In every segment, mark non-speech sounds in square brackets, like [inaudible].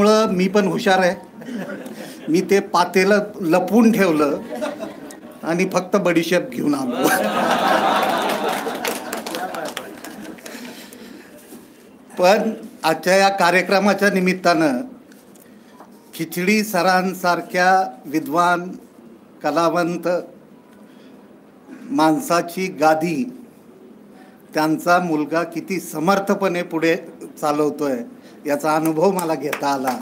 मुळं मी पण हुशार आहे. मी ते पातेलं लपवून ठेवलं आणि फक्त बडीशेप घेऊन आलो. पण आजच्या या कार्यक्रमाच्या निमित्तानं खिचडी सरांसारख्या विद्वान कलावंत माणसाची गादी त्यांचा मुलगा किती समर्थपणे पुढे चालवतोय. याचा अनुभव मला घेता आला.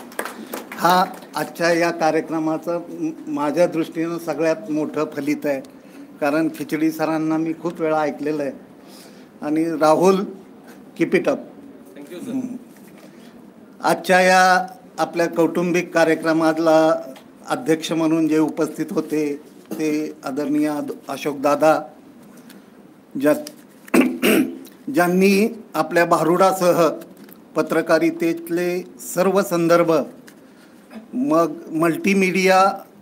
हा आजच्या या कार्यक्रमाचं माझ्या दृष्टीनं सगळ्यात मोठं फलित आहे. कारण खिचडी सरांना मी खूप वेळा ऐकलेलं आहे. आणि राहुल किपिटअप आजच्या या आपल्या कौटुंबिक कार्यक्रमाला अध्यक्ष म्हणून जे उपस्थित होते ते आदरणीय अशोक दादा ज्या ज्यांनी आपल्या भारुडासह पत्रकारितेतले सर्व संदर्भ मग मल्टीमीडिया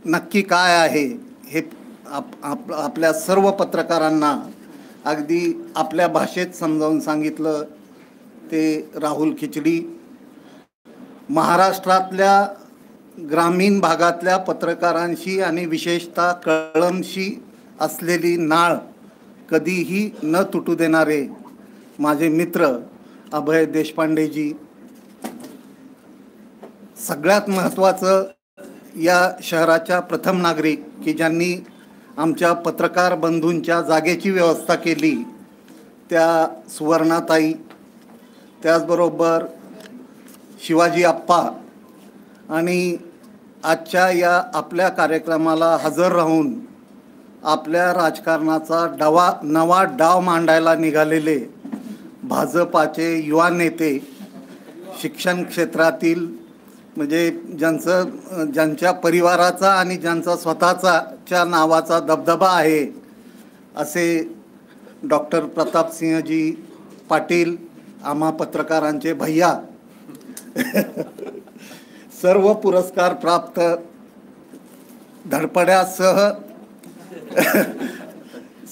नक्की काय आहे हे आप आप आपल्या सर्व पत्रकारांना अगदी आपल्या भाषेत समजावून सांगितलं ते राहुल खिचडी. महाराष्ट्रातल्या ग्रामीण भागातल्या पत्रकारांशी आणि विशेषतः कळमशी असलेली नाळ कधीही न तुटू देणारे माझे मित्र अभय देशपांडेजी. सगळ्यात महत्त्वाचं या शहराच्या प्रथम नागरिक की ज्यांनी आमच्या पत्रकार बंधूंच्या जागेची व्यवस्था केली त्या सुवर्णाताई त्याचबरोबर शिवाजी आप्पा आणि आजच्या या आपल्या कार्यक्रमाला हजर राहून आपल्या राजकारणाचा डवा नवा डाव मांडायला निघालेले भाजपाचे युवा नेते शिक्षण क्षेत्रातील म्हणजे ज्यांचं ज्यांच्या परिवाराचा आणि ज्यांचा स्वतःचा च्या नावाचा दबदबा आहे असे डॉक्टर प्रतापसिंहजी पाटील आम्हा पत्रकारांचे भैया सर्व पुरस्कार प्राप्त धडपड्यासह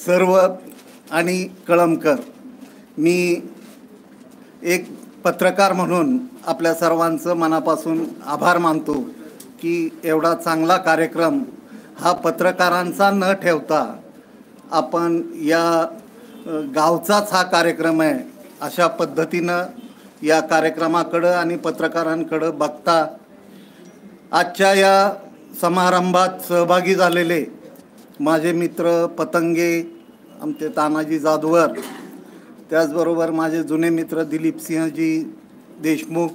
सर्व आणि कळमकर. मी एक पत्रकार म्हणून आपल्या सर्वांचं मनापासून आभार मानतो की एवढा चांगला कार्यक्रम हा पत्रकारांचा न ठेवता आपण या गावचाच हा कार्यक्रम आहे अशा पद्धतीनं या कार्यक्रमाकडं आणि पत्रकारांकडं बघता आजच्या या समारंभात सहभागी झालेले माझे मित्र पतंगे आमचे तानाजी जाधवर त्याचबरोबर माझे जुने मित्र दिलीप सिंहजी देशमुख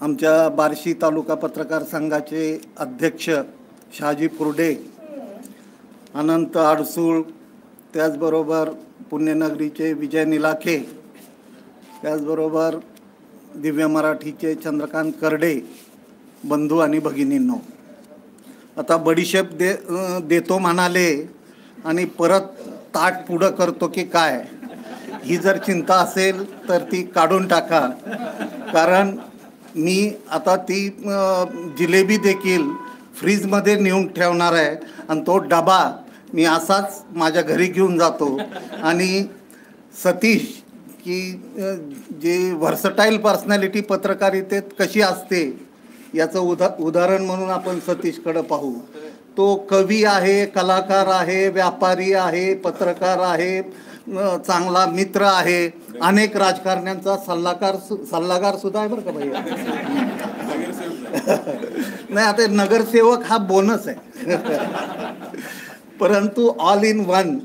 आमच्या बार्शी तालुका पत्रकार संघाचे अध्यक्ष शहाजी पुरडे अनंत आडसूळ त्याचबरोबर पुण्यनगरीचे विजय निलाखे त्याचबरोबर दिव्य मराठीचे चंद्रकांत करडे बंधू आणि भगिनींनो. आता बडीशेप दे देतो म्हणाले आणि परत ताट पुढं करतो की काय? ही जर चिंता असेल तर ती काढून टाका. कारण मी आता ती जिलेबी देखील फ्रीजमध्ये नेऊन ठेवणार आहे आणि तो डबा मी असाच माझ्या घरी घेऊन जातो. आणि सतीश की जे व्हर्सटाईल पर्सनॅलिटी पत्रकारितेत कशी असते याचं उदा उदाहरण म्हणून आपण सतीशकडं पाहू. तो कवी आहे कलाकार आहे व्यापारी आहे पत्रकार आहे चांगला मित्र आहे. अनेक राजकारण्यांचा सल्लागार सु- सल्लागार सुद्धा आहे बरं का भाई [laughs] नाही आता नगरसेवक हा बोनस आहे. [laughs] परंतु ऑल इन वन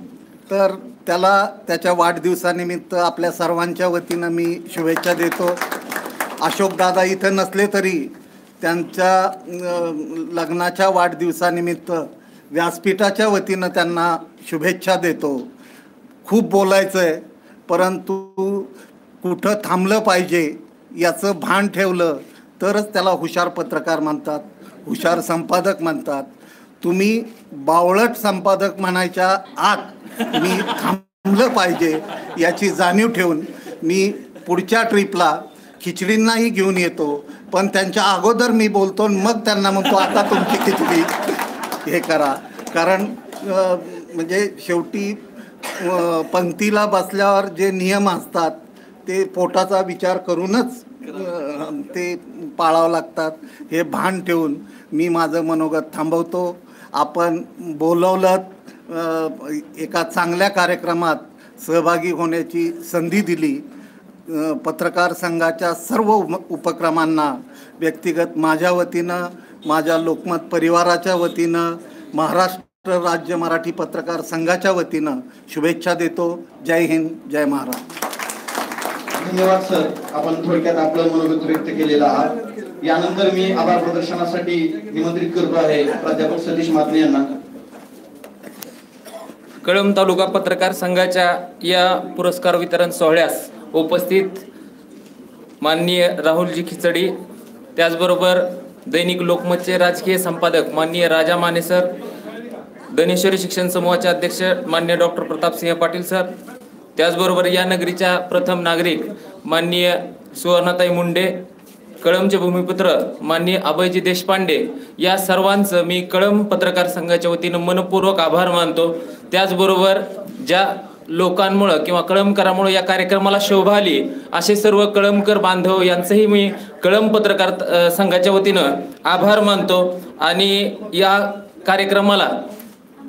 तर त्याला त्याच्या वाढदिवसानिमित्त आपल्या सर्वांच्या वतीनं मी शुभेच्छा देतो. अशोकदादा इथं नसले तरी त्यांच्या लग्नाच्या वाढदिवसानिमित्त व्यासपीठाच्या वतीनं त्यांना शुभेच्छा देतो. खूप बोलायचं आहे परंतु कुठं थांबलं पाहिजे याचं भान ठेवलं तरच त्याला हुशार पत्रकार म्हणतात हुशार संपादक म्हणतात. तुम्ही बावळट संपादक म्हणायच्या आत मी थांबलं पाहिजे याची जाणीव ठेवून मी पुढच्या ट्रिपला खिचडींनाही घेऊन येतो. पण त्यांच्या अगोदर मी बोलतो आणि मग त्यांना म्हणतो आता तुमची खिचडी हे करा. कारण म्हणजे शेवटी पंक्तीला बसल्यावर जे नियम असतात ते पोटाचा विचार करूनच ते पाळावं लागतात. हे भान ठेवून मी माझं मनोगत थांबवतो. आपण बोलवलं एका चांगल्या कार्यक्रमात सहभागी होण्याची संधी दिली. पत्रकार संघाच्या सर्व उपक्रमांना व्यक्तिगत माझ्या वतीनं माझ्या लोकमत परिवाराच्या वतीनं महाराष्ट्र राज्य मराठी पत्रकार संघाच्या वतीनं शुभेच्छा देतो. जय हिंद जय महाराष्ट्र. धन्यवाद सर. आपण थोडक्यात आपलं मनोगत व्यक्त केलेलं आहात. यानंतर मी आभार प्रदर्शनासाठी निमंत्रित करतो आहे प्राध्यापक सतीश मात्रे यांना. कळंब तालुका पत्रकार संघाच्या या पुरस्कार वितरण सोहळ्यास उपस्थित माननीय राहुलजी खिचडी त्याचबरोबर दैनिक लोकमतचे राजकीय संपादक माननीय राजा माने सर धनेश्वरी शिक्षण समूहाचे अध्यक्ष मान्य डॉक्टर प्रतापसिंह पाटील सर त्याचबरोबर या नगरीच्या प्रथम नागरिक माननीय सुवर्णाताई मुंडे कळमचे भूमिपुत्र माननीय अभयजी देशपांडे या सर्वांचं मी कळम पत्रकार संघाच्या वतीनं मनपूर्वक आभार मानतो. त्याचबरोबर ज्या लोकांमुळं किंवा कळमकरामुळं या कार्यक्रमाला शोभा आली असे सर्व कळंबकर बांधव यांचंही मी कळम पत्रकार संघाच्या वतीनं आभार मानतो. आणि या कार्यक्रमाला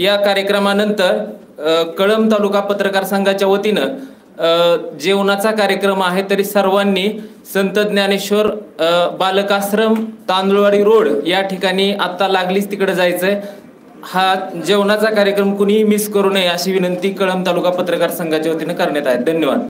या कार्यक्रमानंतर कळम कळंब तालुका पत्रकार संघाच्या वतीनं जेवणाचा कार्यक्रम आहे तरी सर्वांनी संत ज्ञानेश्वर बालकाश्रम तांदुळवाडी रोड या ठिकाणी आत्ता लागलीच तिकडे जायचंय. हा जेवणाचा कार्यक्रम कुणीही मिस करू नये अशी विनंती कळंब तालुका पत्रकार संघाच्या वतीनं करण्यात आहे. धन्यवाद.